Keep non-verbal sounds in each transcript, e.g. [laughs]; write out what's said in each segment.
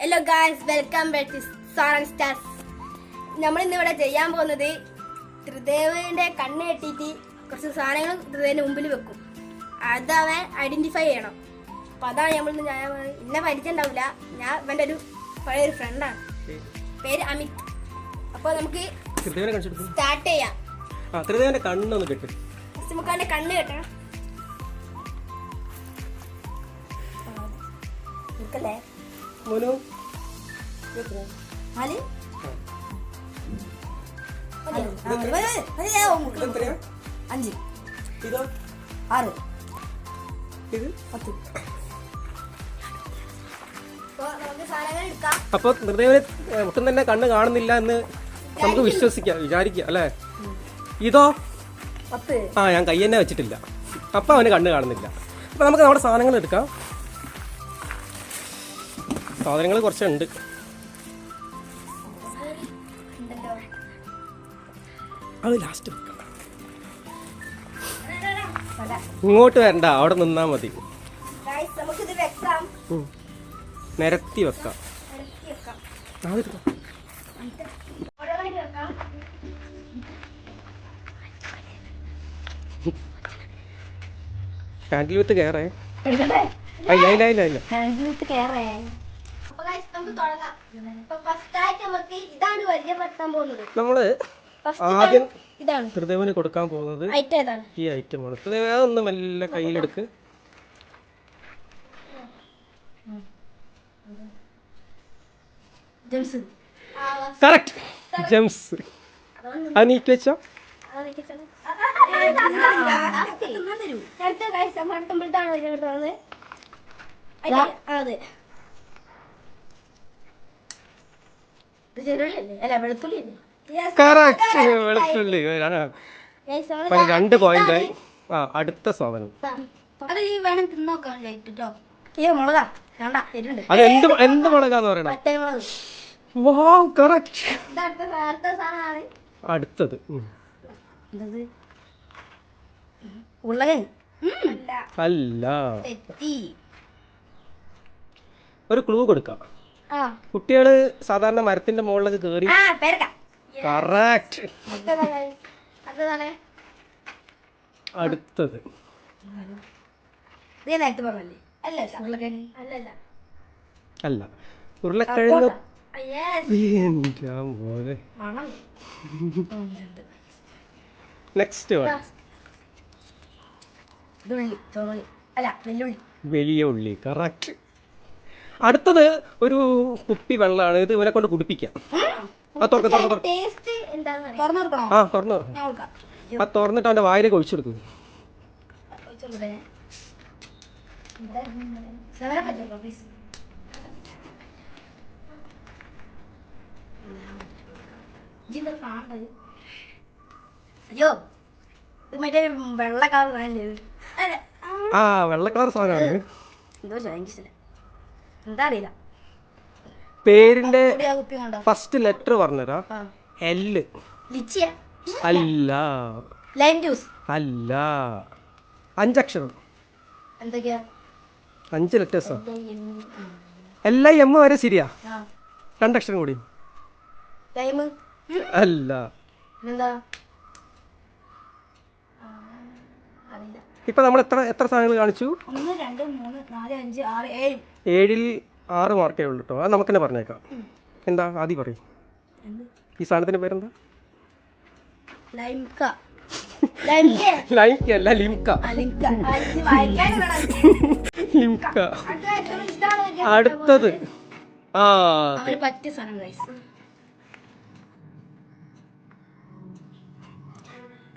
Hello guys welcome back to Saran stars നമ്മൾ ഇന്ന് ഇവിടെ ചെയ്യാൻ പോകുന്നത് ത്രിദേവന്റെ കണ്ണ് കെട്ടിയിട്ട് കുറച്ച് സാധനങ്ങൾ ത്രിദേവിന്റെ മുമ്പിൽ വെക്കും. അത് അവൻ ഐഡന്റിഫൈ ചെയ്യണം. അപ്പം അതാണ് നമ്മൾ ഇന്ന് ഞാൻ ഇന്നെ പരിചയമുണ്ടാവില്ല ഞാൻ ഇവന്റെ ഒരു പഴയ ഒരു ഫ്രണ്ടാണ് പേര് അമിത്. അപ്പോൾ നമുക്ക് സ്റ്റാർട്ട് ചെയ്യാം. ത്രിദേവന്റെ ത്രിദേവന്റെ കണ്ണൊന്ന് കെട്ട്. നമുക്ക് കണ്ണ് കെട്ടണം. നിൽക്കല്ലേ? മോനു? നാല്? അഞ്ച്. ഇതോ? ആറ്. ഇത്? പത്ത്. അപ്പൊ നമുക്ക് സാധനങ്ങൾ എടുക്കാം. അപ്പൊ ത്രിദേവന് ഒട്ടും തന്നെ കണ്ണ് കാണുന്നില്ല എന്ന് നമുക്ക് വിശ്വസിക്കാം വിചാരിക്കാം അല്ലേ? ഇതോ? ആ ഞാൻ കൈ തന്നെ വെച്ചിട്ടില്ല. അപ്പൊ അവന് കണ്ണ് കാണുന്നില്ല. അപ്പൊ നമുക്ക് നമ്മുടെ സാധനങ്ങൾ എടുക്കാം. സാധനങ്ങൾ കുറച്ചുണ്ട്. അത് ലാസ്റ്റ് ഇങ്ങോട്ട് വരണ്ട അവിടെ നിന്നാ മതി. നിരത്തി വെക്കാം. കാറ്റിൽ വിത്ത് കയറേ ഇല്ല ഇല്ല ഇല്ല ഇല്ല. ഇല്ല ഹാൻഡിലിട്ട് കയറേ അപ്പൊ ഗൈസ് നമുക്ക് തുടങ്ങാം നമുക്ക് ഇതാണ് പോകുന്നത് നമ്മൾ ആദ്യം ഇതാണ് ത്രിദേവന് കൊടുക്കാൻ പോകുന്നത് ഐറ്റം ആണ് ഈ ഐറ്റമാണ് ത്രിദേവ അതൊന്ന് മെല്ലെ കയ്യിലെടുക്ക് ജംസ് കറക്റ്റ് ജംസ് അത് നീക്കി വെച്ചോ അടുത്ത അതെ ഇത് ചെറുള്ളിയല്ലേ? അല്ല [laughs] വെളുത്തുള്ളി. അല്ലേ കറക്റ്റ് വെളുത്തുള്ളി രണ്ട് പോയിന്റ് ആ അടുത്ത സാധനം. അത് ഈ വേണം തിന്നോക്കാൻ കേട്ടോ അയ്യോ മുളകാ. വേണ്ട എരുണ്ട് അത് എന്ത് എന്ത് മുളകാന്ന് പറയണം? വാ കറക്റ്റ് അടുത്തത്. അല്ല. ഒരു ക്ലൂ കൊടുക്കാം. കുട്ടികൾ സാധാരണ മരത്തിന്റെ മുകളിലൊക്കെ കേറി. കറക്റ്റ് അടുത്തത്. ഇത് നേരത്തെ പറഞ്ഞല്ലേ? അല്ല ഉരുളക്കിഴങ്ങ്. നെക്സ്റ്റ് വൺ വെല്ലുള്ളി വലിയ ഉള്ളി കറക്റ്റ് അടുത്തത് ഒരു കുപ്പി വെള്ളമാണ്. ഇത് ഇവനെ കൊണ്ട് കുടിപ്പിക്കാം. ആ തുറക്ക തുറക്ക തുറക്ക. ആ തുറന്നു തുറന്നിട്ട് അവന്റെ വായിലേക്ക് ഒഴിച്ചു കൊടുക്കും. അയ്യോ മറ്റേ വെള്ള കളർ ആ വെള്ള കളർ സാധനമാണ്. എന്തോ ചോദിച്ചില്ല എന്താ അറിയില്ല പേരിന്റെ ഫസ്റ്റ് ലെറ്റർ പറഞ്ഞുതരാ ആ. എൽ അല്ല. ലൈം ജ്യൂസ് അല്ല. അഞ്ചക്ഷരം. എന്തൊക്കെയാ? അഞ്ച് ലെറ്റേഴ്സാ എല്ലാ എം വരെ ശരിയാ. ആ. രണ്ടക്ഷരം കൂടി. അല്ല. എന്താ അറിയില്ല. ഇപ്പൊ നമ്മൾ എത്ര എത്ര സാധനങ്ങൾ കാണിച്ചു? ഒന്ന് രണ്ട് മൂന്ന് നാല് അഞ്ച് ആറ് ഏഴ്. ഏഴിൽ ആറ് മാർക്കേ ഉള്ളൂ കേട്ടോ അത് നമുക്ക് തന്നെ പറഞ്ഞേക്കാം എന്താ? ആദ്യം പറയും. ഈ സാധനത്തിന്റെ പേരെന്താ? ലൈംക. ലൈംക. അല്ല അടുത്തത്. ആ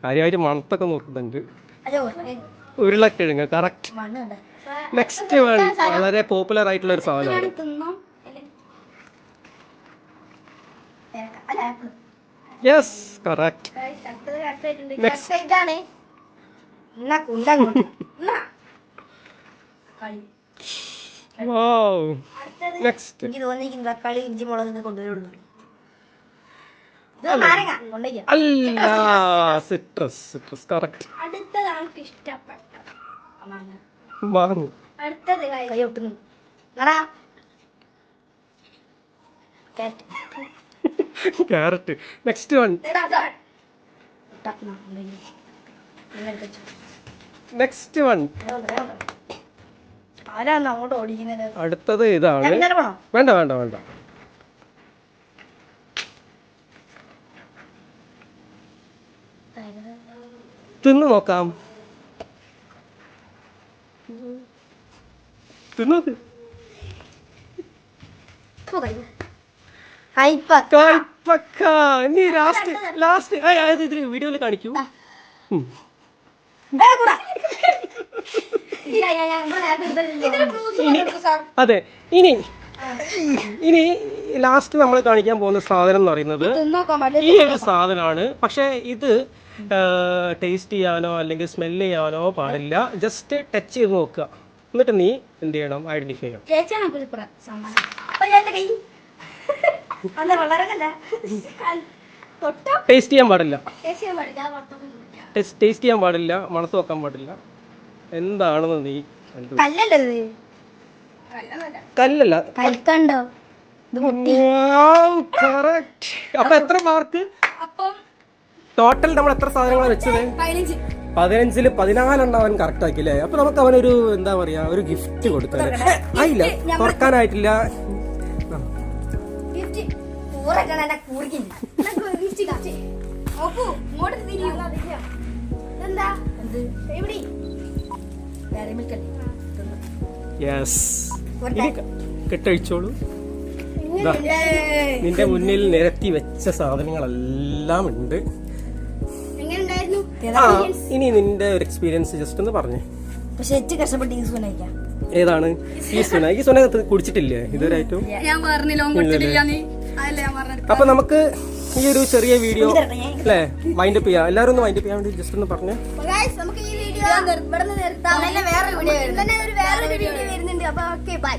കാര്യമായിട്ട് മണത്തൊക്കെ നോക്കുന്നുണ്ട്. ഉരുളക്കിഴങ്ങ് കറക്റ്റ് നെക്സ്റ്റ് വൺ വളരെ പോപ്പുലർ ആയിട്ടുള്ള ഒരു സാധനമാണ്. ആപ്പിൾ യെസ് കറക്റ്റ് നെക്സ്റ്റ് എനിക്ക് തോന്നിയിരിക്കുന്നു തക്കാളി ഇഞ്ചി മുളക് കൊണ്ടുവരുള്ളൂ. അല്ല? സിട്രസ് സിട്രസ് കറക്റ്റ് അടുത്തത് വാങ്ങു. അടുത്തത് കൈ. ഒട്ടുന്നു. Carrot. Next one next one ആരാണ് അങ്ങോട്ട് ഓടിക്കുന്നത്? അടുത്തത് ഇതാണ്. വേണ്ട വേണ്ട വേണ്ട. തിന്നു നോക്കാം. തിന്നത് ഇനി ലാസ്റ്റ് ലാസ്റ്റ് വീഡിയോയിൽ കാണിക്കൂ. അതെ ഇനി ഇനി ലാസ്റ്റ് നമ്മൾ കാണിക്കാൻ പോകുന്ന സാധനം എന്ന് പറയുന്നത് ഈ ഒരു സാധനമാണ്. പക്ഷേ ഇത് ടേസ്റ്റ് ചെയ്യാനോ അല്ലെങ്കിൽ സ്മെൽ ചെയ്യാനോ പാടില്ല. ജസ്റ്റ് ടച്ച് ചെയ്ത് നോക്കുക. എന്നിട്ട് നീ എന്ത് ചെയ്യണം? ഐഡന്റിഫൈ ചെയ്യണം. ടേസ്റ്റ് ചെയ്യാൻ പാടില്ല. ടേസ്റ്റ് ചെയ്യാൻ പാടില്ല. മണത്ത് വെക്കാൻ പാടില്ല. എന്താണെന്ന് നീ കല്ലല്ല കല്ലല്ലേ. കൽക്കണ്ടോ? അപ്പൊ എത്ര മാർക്ക്? ടോട്ടൽ നമ്മൾ എത്ര സാധനങ്ങളാണ് വെച്ചത്? പതിനഞ്ചിൽ പതിനഞ്ചിൽ പതിനാലെണ്ണം അവൻ കറക്റ്റ് ആക്കി അല്ലേ അപ്പൊ നമുക്ക് അവനൊരു എന്താ പറയാ ഒരു ഗിഫ്റ്റ് കൊടുത്തത്. ആയില്ല തുറക്കാനായിട്ടില്ല. യെസ് കെട്ടഴിച്ചോളൂ. നിന്റെ മുന്നിൽ നിരത്തി വെച്ച സാധനങ്ങളെല്ലാം ഉണ്ട്. ആ ഇനി നിന്റെ ഒരു എക്സ്പീരിയൻസ് ജസ്റ്റ് ഒന്ന് പറഞ്ഞു. പക്ഷെ ഏറ്റവും കഷ്ടപ്പെട്ട് ഈ സുനയിക്കാം ഏതാണ്? ഈ സുന. ഈ സുന കുടിച്ചിട്ടില്ലേ? ഇതുവരായിട്ടും അപ്പൊ നമുക്ക് ഈ ഒരു ചെറിയ വീഡിയോ അല്ലേ വൈൻഡ് അപ്പ് ചെയ്യാം. എല്ലാവരും ഒന്ന് വൈൻഡ് അപ്പ് ചെയ്യാൻ വേണ്ടി ജസ്റ്റ് ഒന്ന് പറഞ്ഞു. നമുക്ക് ഈ വീഡിയോ ഇവിടെ നിർത്താം വേറെ വീഡിയോ വേറെ വീഡിയോ വരുന്നുണ്ട്. അപ്പൊ ഓക്കെ ബൈ